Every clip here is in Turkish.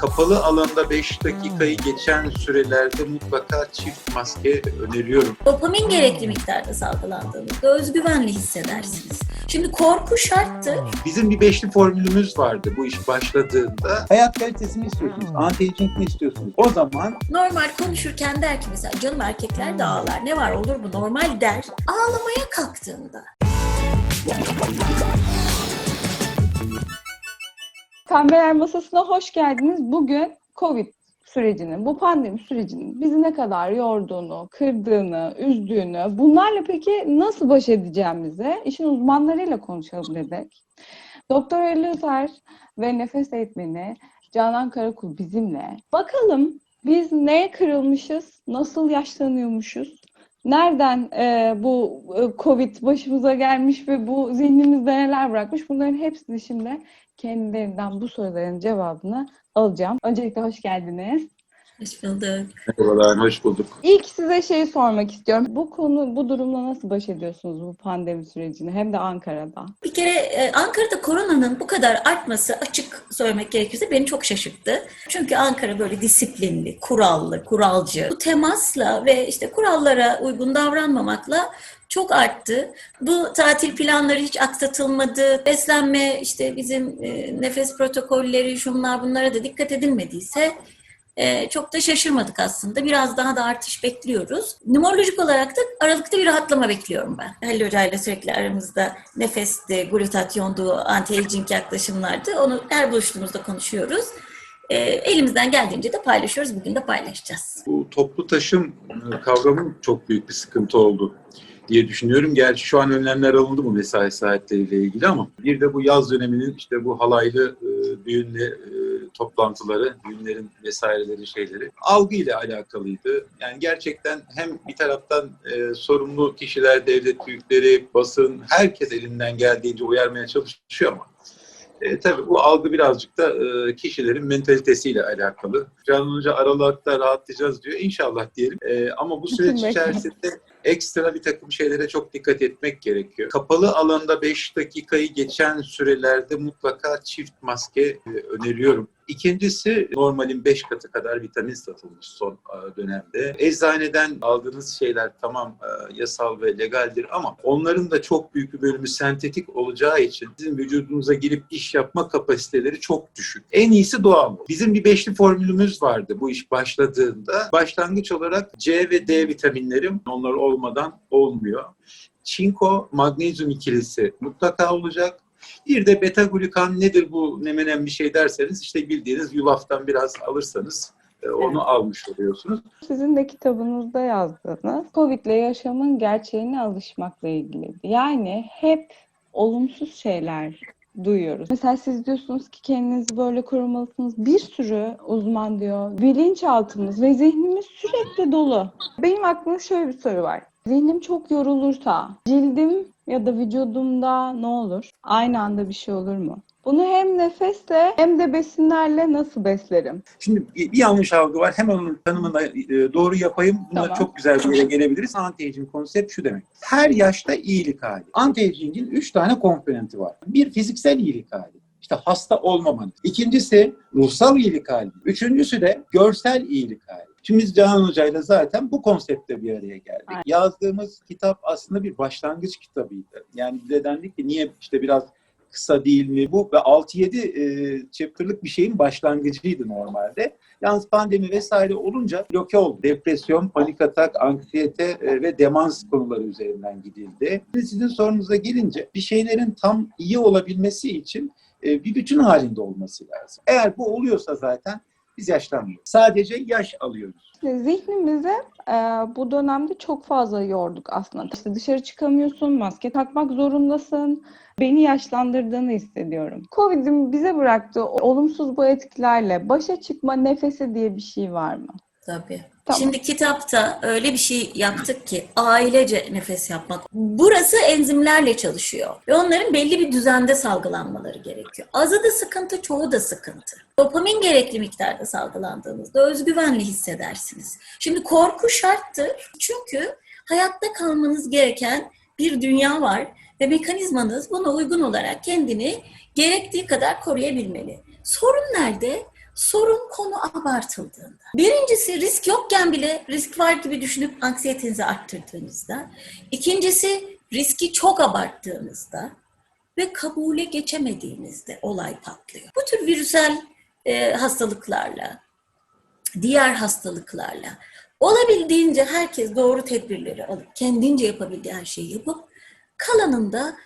Kapalı alanda 5 dakikayı geçen sürelerde mutlaka çift maske öneriyorum. Dopamin gerekli miktarda salgılandığınızda özgüvenli hissedersiniz. Şimdi korku şarttır. Bizim bir beşli formülümüz vardı bu iş başladığında. Hayat kalitesini istiyorsunuz, anti-aging mi istiyorsunuz? O zaman Normal konuşurken der ki mesela canım erkekler de ağlar. Ne var olur mu normal der. Ağlamaya kalktığında Pembeler Masası'na hoş geldiniz. Bugün Covid sürecinin, bu pandemi sürecinin bizi ne kadar yorduğunu, kırdığını, üzdüğünü, bunlarla peki nasıl baş edeceğimizi işin uzmanlarıyla konuşalım dedik. Doktor Ali Özer ve nefes eğitmeni Canan Karakul bizimle. Bakalım biz neye kırılmışız, nasıl yaşlanıyormuşuz, nereden e, bu e, Covid başımıza gelmiş ve bu zihnimizde neler bırakmış bunların hepsini şimdi kendilerinden bu soruların cevabını alacağım. Öncelikle hoş geldiniz. Hoş bulduk. merhabalar, hoş bulduk. İlk size şeyi sormak istiyorum. Bu konu, bu durumla nasıl baş ediyorsunuz bu pandemi sürecini hem de Ankara'da? Bir kere e, Ankara'da koronanın bu kadar artması açık söylemek gerekirse beni çok şaşırttı. Çünkü Ankara böyle disiplinli, kurallı, kuralcı. Bu temasla ve işte kurallara uygun davranmamakla çok arttı. Bu tatil planları hiç aksatılmadı. Beslenme, işte bizim e, nefes protokolleri, şunlar bunlara da dikkat edilmediyse e, çok da şaşırmadık aslında. Biraz daha da artış bekliyoruz. Numerolojik olarak da Aralık'ta bir rahatlama bekliyorum ben. Halil Hoca ile sürekli aramızda nefesti, glutatyondu, anti-aging yaklaşımlardı. Onu her buluştuğumuzda konuşuyoruz. E, elimizden geldiğince de paylaşıyoruz. Bugün de paylaşacağız. Bu toplu taşım e, kavramı çok büyük bir sıkıntı oldu diye düşünüyorum. Gerçi şu an önlemler alındı mı mesai saatleriyle ilgili ama bir de bu yaz döneminin işte bu halaylı e, düğünle e, toplantıları, düğünlerin vesaireleri şeyleri algıyla alakalıydı. Yani gerçekten hem bir taraftan e, sorumlu kişiler, devlet büyükleri, basın herkes elinden geldiğince uyarmaya çalışıyor ama e, tabii bu algı birazcık da e, kişilerin mentalitesiyle alakalı. Canan Hoca Aralık'ta rahatlayacağız diyor. İnşallah diyelim. E, ama bu süreç içerisinde ekstra bir takım şeylere çok dikkat etmek gerekiyor. Kapalı alanda 5 dakikayı geçen sürelerde mutlaka çift maske e, öneriyorum. İkincisi normalin 5 katı kadar vitamin satılmış son e, dönemde. Eczaneden aldığınız şeyler tamam e, yasal ve legaldir ama onların da çok büyük bir bölümü sentetik olacağı için sizin vücudunuza girip iş yapma kapasiteleri çok düşük. En iyisi doğal. Bizim bir beşli formülümüz vardı bu iş başladığında. Başlangıç olarak C ve D vitaminlerim onlar olmadan olmuyor. Çinko, magnezyum ikilisi mutlaka olacak. Bir de beta glukan nedir bu ne menen bir şey derseniz işte bildiğiniz yulaftan biraz alırsanız e, onu almış oluyorsunuz. Sizin de kitabınızda yazdığınız Covid'le yaşamın gerçeğine alışmakla ilgili. Yani hep olumsuz şeyler duyuyoruz. Mesela siz diyorsunuz ki kendinizi böyle korumalısınız. Bir sürü uzman diyor. Bilinçaltımız ve zihnimiz sürekli dolu. Benim aklımda şöyle bir soru var. Zihnim çok yorulursa cildim ya da vücudumda ne olur? Aynı anda bir şey olur mu? Bunu hem nefesle hem de besinlerle nasıl beslerim? Şimdi bir yanlış algı var. Hemen onun tanımını e, doğru yapayım. Buna Tamam. çok güzel bir yere gelebiliriz. Anti-aging konsept şu demek. Her yaşta iyilik hali. Anti-aging'in üç tane komponenti var. Bir fiziksel iyilik hali. İşte hasta olmamanız. İkincisi ruhsal iyilik hali. Üçüncüsü de görsel iyilik hali. Şimdi biz Canan Hoca'yla zaten bu konsepte bir araya geldik. Aynen. Yazdığımız kitap aslında bir başlangıç kitabıydı. Yani bize dendik ki niye işte biraz kısa değil mi bu? Ve 6-7 e, chapter'lık bir şeyin başlangıcıydı normalde. Yalnız pandemi vesaire olunca bloke oldu. Depresyon, panik atak, anksiyete e, ve demans konuları üzerinden gidildi. Şimdi sizin sorunuza gelince bir şeylerin tam iyi olabilmesi için e, bir bütün halinde olması lazım. Eğer bu oluyorsa zaten biz yaşlanmıyoruz. Sadece yaş alıyoruz. Zihnimizi e, bu dönemde çok fazla yorduk aslında. İşte dışarı çıkamıyorsun, maske takmak zorundasın. Beni yaşlandırdığını hissediyorum. Covid'in bize bıraktığı olumsuz bu etkilerle başa çıkma nefesi diye bir şey var mı? Tabii. Tamam. Şimdi kitapta öyle bir şey yaptık ki ailece nefes yapmak. Burası enzimlerle çalışıyor ve onların belli bir düzende salgılanmaları gerekiyor. Azı da sıkıntı, çoğu da sıkıntı. Dopamin gerekli miktarda salgılandığınızda özgüvenli hissedersiniz. Şimdi korku şarttır çünkü hayatta kalmanız gereken bir dünya var ve mekanizmanız buna uygun olarak kendini gerektiği kadar koruyabilmeli. Sorun nerede? Sorun konu abartıldığında. Birincisi risk yokken bile risk var gibi düşünüp anksiyetenizi arttırdığınızda. İkincisi riski çok abarttığınızda ve kabule geçemediğinizde olay patlıyor. Bu tür virüsel e, hastalıklarla, diğer hastalıklarla olabildiğince herkes doğru tedbirleri alıp kendince yapabildiği her şeyi yapıp kalanında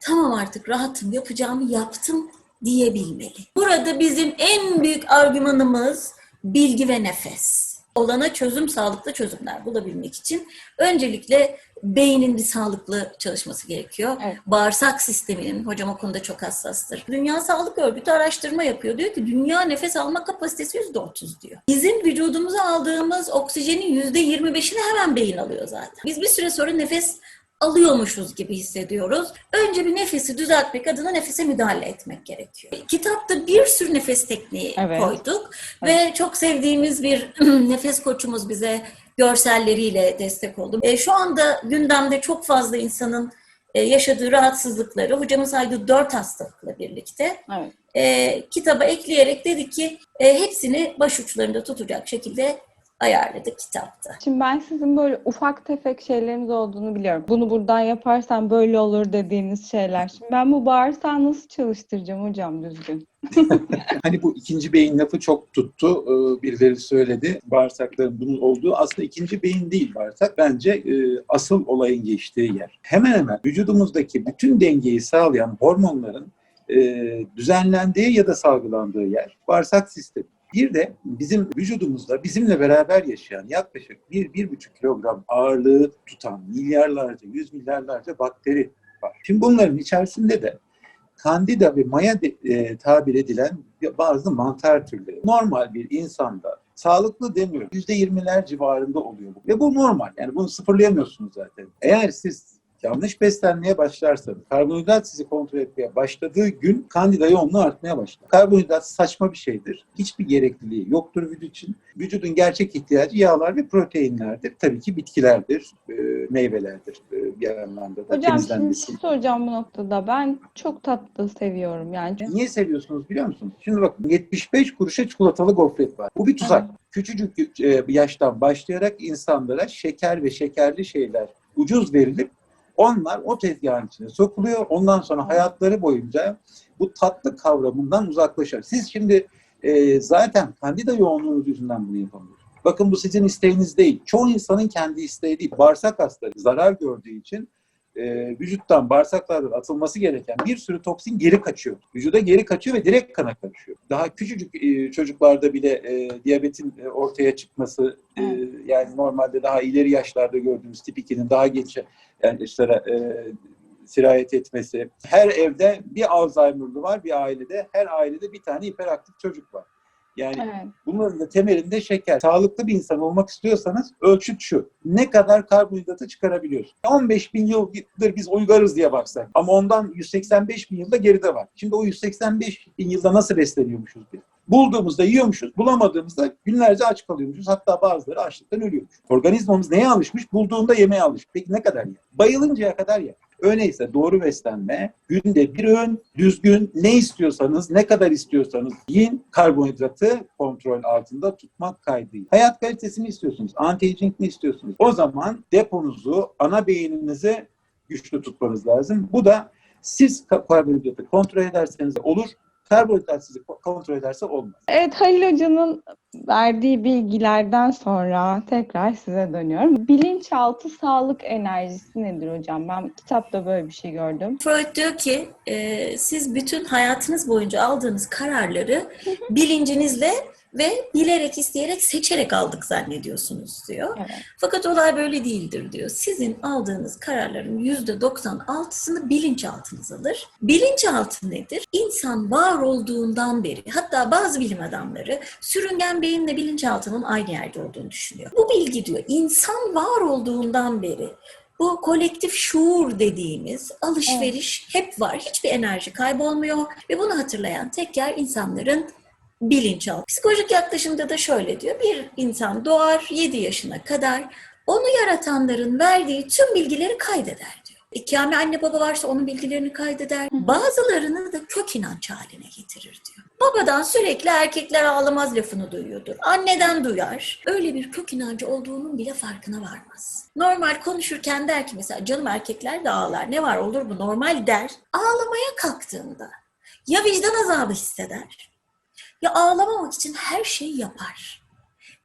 tamam artık rahatım yapacağımı yaptım diyebilmeli. Burada bizim en büyük argümanımız bilgi ve nefes. Olana çözüm, sağlıklı çözümler bulabilmek için öncelikle beynin bir sağlıklı çalışması gerekiyor. Evet. Bağırsak sisteminin, hocam o konuda çok hassastır. Dünya Sağlık Örgütü araştırma yapıyor. Diyor ki dünya nefes alma kapasitesi %30 diyor. Bizim vücudumuza aldığımız oksijenin %25'ini hemen beyin alıyor zaten. Biz bir süre sonra nefes alıyormuşuz gibi hissediyoruz. Önce bir nefesi düzeltmek adına nefese müdahale etmek gerekiyor. Kitapta bir sürü nefes tekniği Evet. koyduk ve çok sevdiğimiz bir nefes koçumuz bize görselleriyle destek oldu. E, şu anda gündemde çok fazla insanın e, yaşadığı rahatsızlıkları hocamın saydığı dört hastalıkla birlikte Evet. e, kitaba ekleyerek dedik ki e, hepsini başuçlarında tutacak şekilde ayarladık kitapta. Şimdi ben sizin böyle ufak tefek şeyleriniz olduğunu biliyorum. Bunu buradan yaparsan böyle olur dediğiniz şeyler. Şimdi ben bu bağırsağı nasıl çalıştıracağım hocam düzgün? Hani bu ikinci beyin lafı çok tuttu. Ee, Birileri söyledi. Bağırsakların bunun olduğu aslında ikinci beyin değil bağırsak. Bence e, asıl olayın geçtiği yer. Hemen hemen vücudumuzdaki bütün dengeyi sağlayan hormonların e, düzenlendiği ya da salgılandığı yer bağırsak sistemi. Bir de bizim vücudumuzda bizimle beraber yaşayan yaklaşık 1-1,5 kilogram ağırlığı tutan milyarlarca, yüz milyarlarca bakteri var. Şimdi bunların içerisinde de Candida ve Maya de, e, tabir edilen bazı mantar türleri. Normal bir insanda sağlıklı demiyorum. %20'ler civarında oluyor bu. Ve bu normal. Yani bunu sıfırlayamıyorsunuz zaten. Eğer siz yanlış beslenmeye başlarsanız, karbonhidrat sizi kontrol etmeye başladığı gün kandida yoğunluğu artmaya başlar. Karbonhidrat saçma bir şeydir. Hiçbir gerekliliği yoktur vücut için. Vücudun gerçek ihtiyacı yağlar ve proteinlerdir. Tabii ki bitkilerdir, e, meyvelerdir e, bir anlamda da Hocam şimdi şey soracağım bu noktada. Ben çok tatlı seviyorum yani. Niye seviyorsunuz biliyor musunuz? Şimdi bakın 75 kuruşa çikolatalı gofret var. Bu bir tuzak. Küçücük e, yaştan başlayarak insanlara şeker ve şekerli şeyler ucuz verilip onlar o tezgahın içine sokuluyor. Ondan sonra hayatları boyunca bu tatlı kavramından uzaklaşır. Siz şimdi e, zaten kandida yoğunluğunuz yüzünden bunu yapamıyorsunuz. Bakın bu sizin isteğiniz değil. Çoğu insanın kendi isteği değil. Bağırsak hastaları zarar gördüğü için e, vücuttan bağırsaklardan atılması gereken bir sürü toksin geri kaçıyor. Vücuda geri kaçıyor ve direkt kana karışıyor. Daha küçücük e, çocuklarda bile e, diyabetin e, ortaya çıkması e, yani normalde daha ileri yaşlarda gördüğümüz tip 2'nin daha geç yaşlara e, sirayet etmesi. Her evde bir Alzheimer'lı var bir ailede. Her ailede bir tane hiperaktif çocuk var. Yani Evet. Bunların da temelinde şeker. Sağlıklı bir insan olmak istiyorsanız ölçüt şu. Ne kadar karbonhidratı çıkarabiliyorsun? 15 bin yıldır biz uygarız diye baksak. Ama ondan 185 bin yılda geride var. Şimdi o 185 bin yılda nasıl besleniyormuşuz biz? Bulduğumuzda yiyormuşuz, bulamadığımızda günlerce aç kalıyormuşuz. Hatta bazıları açlıktan ölüyormuş. Organizmamız neye alışmış? Bulduğunda yemeye alışmış. Peki ne kadar yer? Bayılıncaya kadar yer. Öyleyse doğru beslenme, günde bir öğün, düzgün ne istiyorsanız, ne kadar istiyorsanız yiyin, karbonhidratı kontrol altında tutmak kaydıyla. Hayat kalitesini istiyorsunuz, anti-aging mi istiyorsunuz? O zaman deponuzu, ana beyninizi güçlü tutmanız lazım. Bu da siz ka- karbonhidratı kontrol ederseniz olur, karbonhidrat sizi ko- kontrol ederse olmaz. Evet Halil Hoca'nın verdiği bilgilerden sonra tekrar size dönüyorum. Bilinçaltı sağlık enerjisi nedir hocam? Ben kitapta böyle bir şey gördüm. Freud diyor ki e, siz bütün hayatınız boyunca aldığınız kararları bilincinizle ve bilerek isteyerek seçerek aldık zannediyorsunuz diyor. Evet. Fakat olay böyle değildir diyor. Sizin aldığınız kararların %96'sını bilinçaltınız alır. Bilinçaltı nedir? İnsan var olduğundan beri hatta bazı bilim adamları sürüngen beyinle bilinçaltının aynı yerde olduğunu düşünüyor. Bu bilgi diyor insan var olduğundan beri bu kolektif şuur dediğimiz alışveriş hep var. Hiçbir enerji kaybolmuyor ve bunu hatırlayan tek yer insanların bilinçaltı. Psikolojik yaklaşımda da şöyle diyor. Bir insan doğar 7 yaşına kadar onu yaratanların verdiği tüm bilgileri kaydeder diyor. E, Kâmi anne baba varsa onun bilgilerini kaydeder. Bazılarını da kök inanç haline getirir diyor. Babadan sürekli erkekler ağlamaz lafını duyuyordur. Anneden duyar. Öyle bir kök inancı olduğunun bile farkına varmaz. Normal konuşurken der ki mesela canım erkekler de ağlar. Ne var olur bu normal der. Ağlamaya kalktığında ya vicdan azabı hisseder ya ağlamamak için her şeyi yapar.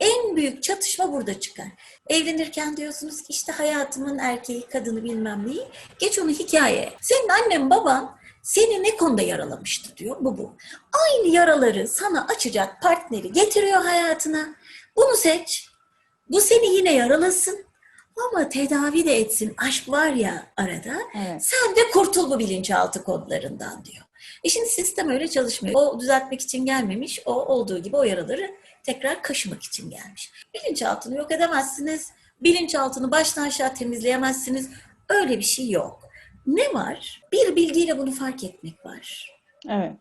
En büyük çatışma burada çıkar. Evlenirken diyorsunuz ki işte hayatımın erkeği, kadını bilmem neyi. Geç onu hikayeye. Senin annen baban seni ne konuda yaralamıştı diyor. Bu bu. Aynı yaraları sana açacak partneri getiriyor hayatına. Bunu seç. Bu seni yine yaralasın. Ama tedavi de etsin. Aşk var ya arada. Evet. Sen de kurtul bu bilinçaltı kodlarından diyor. E şimdi sistem öyle çalışmıyor. O düzeltmek için gelmemiş. O olduğu gibi o yaraları tekrar kaşımak için gelmiş. Bilinçaltını yok edemezsiniz. Bilinçaltını baştan aşağı temizleyemezsiniz. Öyle bir şey yok. Ne var? Bir bilgiyle bunu fark etmek var. Evet.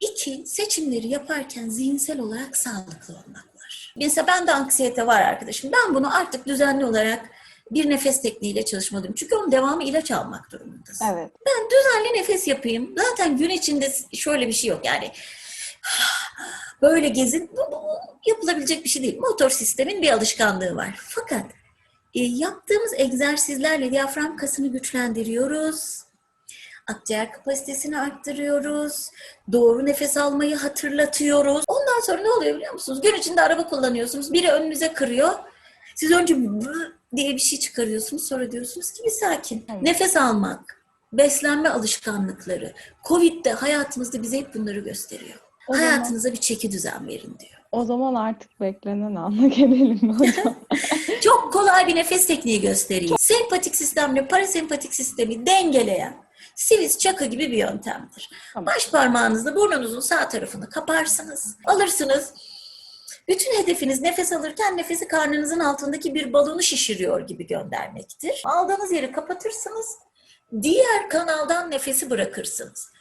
İki, seçimleri yaparken zihinsel olarak sağlıklı olmak var. Mesela bende anksiyete var arkadaşım. Ben bunu artık düzenli olarak bir nefes tekniğiyle çalışmalıyım. Çünkü onun devamı ilaç almak durumundasın. Evet. Ben düzenli nefes yapayım. Zaten gün içinde şöyle bir şey yok. Yani böyle gezin bu, bu yapılabilecek bir şey değil. Motor sistemin bir alışkanlığı var. Fakat e, yaptığımız egzersizlerle diyafram kasını güçlendiriyoruz. Akciğer kapasitesini arttırıyoruz. Doğru nefes almayı hatırlatıyoruz. Ondan sonra ne oluyor biliyor musunuz? Gün içinde araba kullanıyorsunuz. Biri önünüze kırıyor. Siz önce diye bir şey çıkarıyorsunuz. Sonra diyorsunuz ki bir sakin. Evet. Nefes almak, beslenme alışkanlıkları. Covid'de hayatımızda bize hep bunları gösteriyor. O zaman- Hayatınıza bir çeki düzen verin diyor. O zaman artık beklenen ana gelelim hocam? Çok kolay bir nefes tekniği göstereyim. Sempatik sistemle parasempatik sistemi dengeleyen sivis çakı gibi bir yöntemdir. Tamam. Baş parmağınızla burnunuzun sağ tarafını kaparsınız. Alırsınız. Bütün hedefiniz nefes alırken nefesi karnınızın altındaki bir balonu şişiriyor gibi göndermektir. Aldığınız yeri kapatırsınız. Diğer kanaldan nefesi bırakırsınız.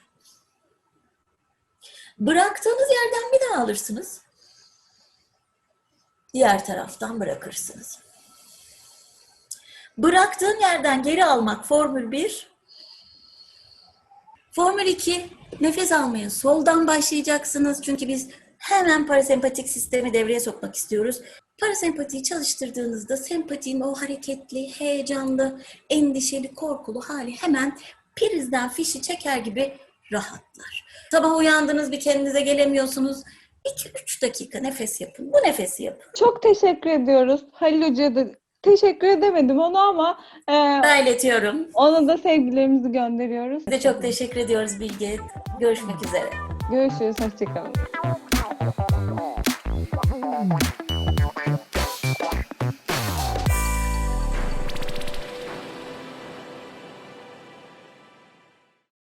Bıraktığınız yerden bir daha alırsınız. Diğer taraftan bırakırsınız. Bıraktığın yerden geri almak formül 1. Formül 2. Nefes almaya soldan başlayacaksınız. Çünkü biz hemen parasempatik sistemi devreye sokmak istiyoruz. Parasempatiyi çalıştırdığınızda sempatinin o hareketli, heyecanlı, endişeli, korkulu hali hemen prizden fişi çeker gibi rahatlar. Sabah uyandınız bir kendinize gelemiyorsunuz. 2-3 dakika nefes yapın. Bu nefesi yapın. Çok teşekkür ediyoruz. Halil Hoca'ya da teşekkür edemedim onu ama e, Ben iletiyorum. ona da sevgilerimizi gönderiyoruz. Size çok teşekkür ediyoruz Bilge. Görüşmek üzere. Görüşürüz. Hoşçakalın. someone.